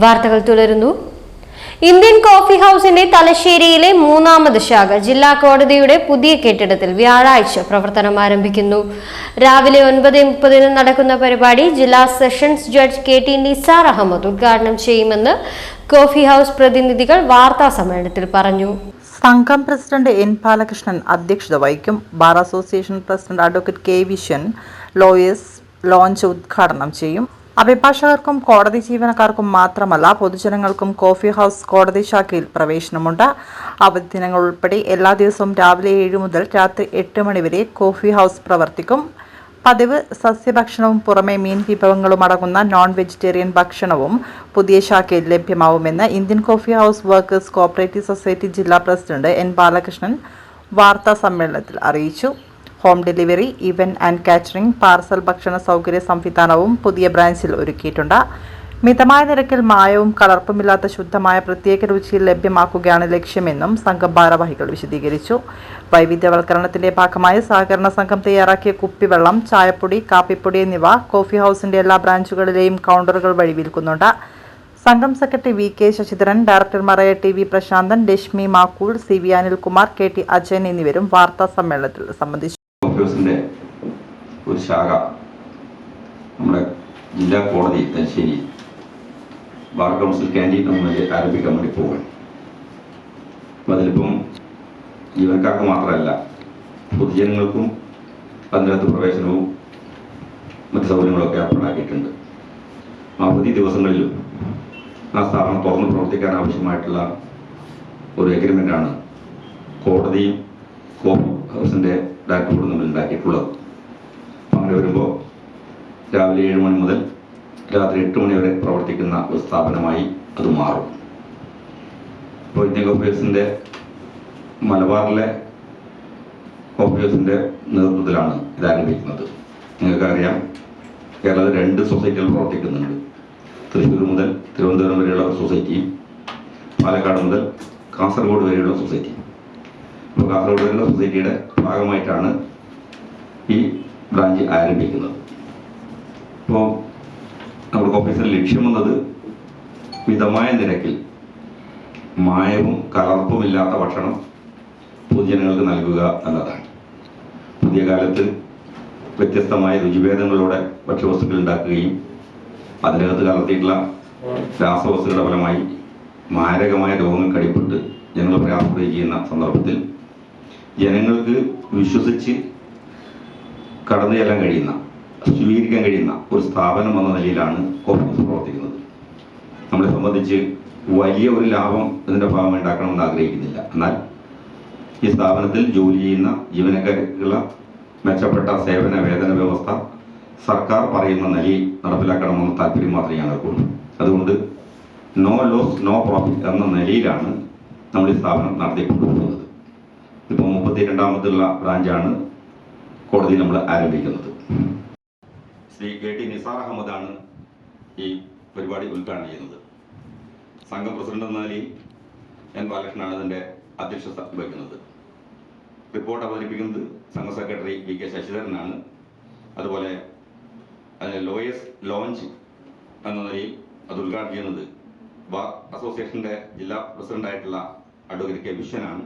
വാർത്തകൾ തുടരുന്നു. Indian coffee ഹൗസിന്റെ തലശ്ശേരിയിലെ മൂന്നാമത് ശാഖ ജില്ലാ കോടതിയുടെ പുതിയ കെട്ടിടത്തിൽ വ്യാഴാഴ്ച പ്രവർത്തനം ആരംഭിക്കുന്നു. രാവിലെ ഒൻപത് മുപ്പതിന് നടക്കുന്ന പരിപാടി ജില്ലാ sessions judge K T Nisar Ahmed ഉദ്ഘാടനം ചെയ്യുമെന്ന് കോഫി ഹൗസ് പ്രതിനിധികൾ വാർത്താ സമ്മേളനത്തിൽ പറഞ്ഞു. സംഘം പ്രസിഡന്റ് എൻ ബാലകൃഷ്ണൻ അധ്യക്ഷത വഹിക്കും. Bar association president advocate K Viswan lawyers lounge ഉദ്ഘാടനം ചെയ്യും. അഭിഭാഷകർക്കും കോടതി ജീവനക്കാർക്കും മാത്രമല്ല പൊതുജനങ്ങൾക്കും കോഫി ഹൗസ് കോടതി ശാഖയിൽ പ്രവേശനമുണ്ട്. അവധി ദിനങ്ങൾ ഉൾപ്പെടെ എല്ലാ ദിവസവും രാവിലെ ഏഴ് മുതൽ രാത്രി എട്ട് മണിവരെ കോഫി ഹൗസ് പ്രവർത്തിക്കും. പതിവ് സസ്യഭക്ഷണവും പുറമെ മീൻ വിഭവങ്ങളും അടങ്ങുന്ന നോൺ വെജിറ്റേറിയൻ ഭക്ഷണവും പുതിയ ശാഖയിൽ ലഭ്യമാവുമെന്ന് Indian coffee house workers cooperative society ജില്ലാ പ്രസിഡന്റ് എൻ ബാലകൃഷ്ണൻ വാർത്താ സമ്മേളനത്തിൽ അറിയിച്ചു. Home delivery event and catering parcel ഭക്ഷണ സൗകര്യ സംവിധാനവും പുതിയ ബ്രാഞ്ചിൽ ഒരുക്കിയിട്ടുണ്ട്. മിതമായ നിരക്കിൽ മായവും കലർപ്പുമില്ലാത്ത ശുദ്ധമായ പ്രത്യേക രുചിയിൽ ലഭ്യമാക്കുകയാണ് ലക്ഷ്യമെന്നും സംഘം ഭാരവാഹികൾ വിശദീകരിച്ചു. വൈവിധ്യവൽക്കരണത്തിന്റെ ഭാഗമായി സഹകരണ സംഘം തയ്യാറാക്കിയ കുപ്പിവെള്ളം ചായപ്പൊടി കാപ്പിപ്പൊടി എന്നിവ കോഫി ഹൗസിന്റെ എല്ലാ ബ്രാഞ്ചുകളിലെയും കൗണ്ടറുകൾ വഴി വിൽക്കുന്നുണ്ട്. സംഘം secretary V K Sasidharan ഡയറക്ടർമാരായ T V Prasanthan Rashmi Makool C V Anilkumar K T Ajayan എന്നിവരും വാർത്താ സമ്മേളനത്തിൽ സംബന്ധിച്ചു. ഓഫീസിന്റെ ഒരു ശാഖ. നമ്മുടെ ജില്ലാ കോടതി തലശ്ശേരി ബാർ കൗൺസിൽ ക്യാന്റീൻ നിലയിൽ ആരംഭിക്കാൻ വേണ്ടി പോവുകയാണ്. അപ്പം അതിലിപ്പം ജീവനക്കാർക്ക് മാത്രമല്ല പൊതുജനങ്ങൾക്കും അതിനകത്ത് പ്രവേശനവും മറ്റ് സൗകര്യങ്ങളൊക്കെ ഏർപ്പാടാക്കിയിട്ടുണ്ട്. അവധി ദിവസങ്ങളിലും ആ സ്ഥാപനം തുറന്ന് പ്രവർത്തിക്കാൻ ആവശ്യമായിട്ടുള്ള ഒരു എഗ്രിമെന്റാണ് കോടതിയും കോഫി ഹൗസിന്റെ ഡയറക്ടർ ബോർഡും നമ്മൾ ഉണ്ടാക്കിയിട്ടുള്ളത് അപ്പം അങ്ങനെ വരുമ്പോൾ രാവിലെ ഏഴ് മണി മുതൽ രാത്രി എട്ട് മണി വരെ പ്രവർത്തിക്കുന്ന ഒരു സ്ഥാപനമായി അത് മാറും. ഇപ്പോൾ ഇന്ത്യൻ കോഫി മലബാറിലെ കോഫി ഹൗസിന്റെ നേതൃത്വത്തിലാണ് ഇത് ആരംഭിക്കുന്നത്. നിങ്ങൾക്കറിയാം കേരളത്തിൽ രണ്ട് സൊസൈറ്റികൾ പ്രവർത്തിക്കുന്നുണ്ട്. തൃശ്ശൂർ മുതൽ തിരുവനന്തപുരം വരെയുള്ള സൊസൈറ്റിയും പാലക്കാട് മുതൽ കാസർഗോഡ് വരെയുള്ള സൊസൈറ്റിയും കാസർഗോഡ് സൊസൈറ്റിയുടെ ഭാഗമായിട്ടാണ് ഈ ബ്രാഞ്ച് ആരംഭിക്കുന്നത്. അപ്പോൾ നമ്മുടെ ഓഫീസിന്റെ ലക്ഷ്യം വന്നത് മിതമായ നിരക്കിൽ മായവും കലർപ്പുമില്ലാത്ത ഭക്ഷണം പൊതുജനങ്ങൾക്ക് നൽകുക എന്നതാണ്. പുതിയ കാലത്ത് വ്യത്യസ്തമായ രുചിഭേദങ്ങളോടെ ഭക്ഷ്യവസ്തുക്കൾ ഉണ്ടാക്കുകയും അതിനകത്ത് കലർത്തിയിട്ടുള്ള രാസവസ്തുക്കളുടെ ഫലമായി മാരകമായ രോഗങ്ങൾ കടിപ്പെട്ട് ജനങ്ങൾ പ്രയാസപ്പെടുകയും ചെയ്യുന്ന സന്ദർഭത്തിൽ ജനങ്ങൾക്ക് വിശ്വസിച്ച് കടന്നു ചെല്ലാൻ കഴിയുന്ന സ്വീകരിക്കാൻ കഴിയുന്ന ഒരു സ്ഥാപനം എന്ന നിലയിലാണ് ഓഫീസ് പ്രവർത്തിക്കുന്നത്. നമ്മളെ സംബന്ധിച്ച് വലിയ ഒരു ലാഭം ഇതിന്റെ ഭാഗം ഉണ്ടാക്കണമെന്ന് ആഗ്രഹിക്കുന്നില്ല. എന്നാൽ ഈ സ്ഥാപനത്തിൽ ജോലി ചെയ്യുന്ന ജീവനക്കാർക്കുള്ള മെച്ചപ്പെട്ട സേവന വേതന വ്യവസ്ഥ സർക്കാർ പറയുന്ന നിലയിൽ നടപ്പിലാക്കണമെന്ന താല്പര്യം മാത്രമേ ഞങ്ങൾക്കുള്ളൂ അതുകൊണ്ട് നോ ലോസ് നോ പ്രോഫിറ്റ് എന്ന നിലയിലാണ് നമ്മൾ ഈ സ്ഥാപനം നടത്തിക്കൊണ്ടുപോകുന്നത്. ഇപ്പോൾ മുപ്പത്തി രണ്ടാമത്തുള്ള ബ്രാഞ്ചാണ് കോടതി നമ്മൾ ആരംഭിക്കുന്നത്. ശ്രീ കെ ടി നിസാർ അഹമ്മദാണ് ഈ പരിപാടി ഉദ്ഘാടനം ചെയ്യുന്നത്. സംഘം പ്രസിഡന്റ് എന്ന നിലയിൽ എൻ ബാലകൃഷ്ണനാണ് ഇതിന്റെ അധ്യക്ഷത വഹിക്കുന്നത്. റിപ്പോർട്ട് അവതരിപ്പിക്കുന്നത് സംഘ സെക്രട്ടറി വി കെ ശശിധരനാണ്. അതുപോലെ അതിന്റെ ലോയേഴ്സ് ലോഞ്ച് എന്ന നിലയിൽ അത് ഉദ്ഘാടനം ചെയ്യുന്നത് ബാർ അസോസിയേഷന്റെ ജില്ലാ പ്രസിഡന്റായിട്ടുള്ള അഡ്വക്കേറ്റ് കെ വിശ്വനാണ്.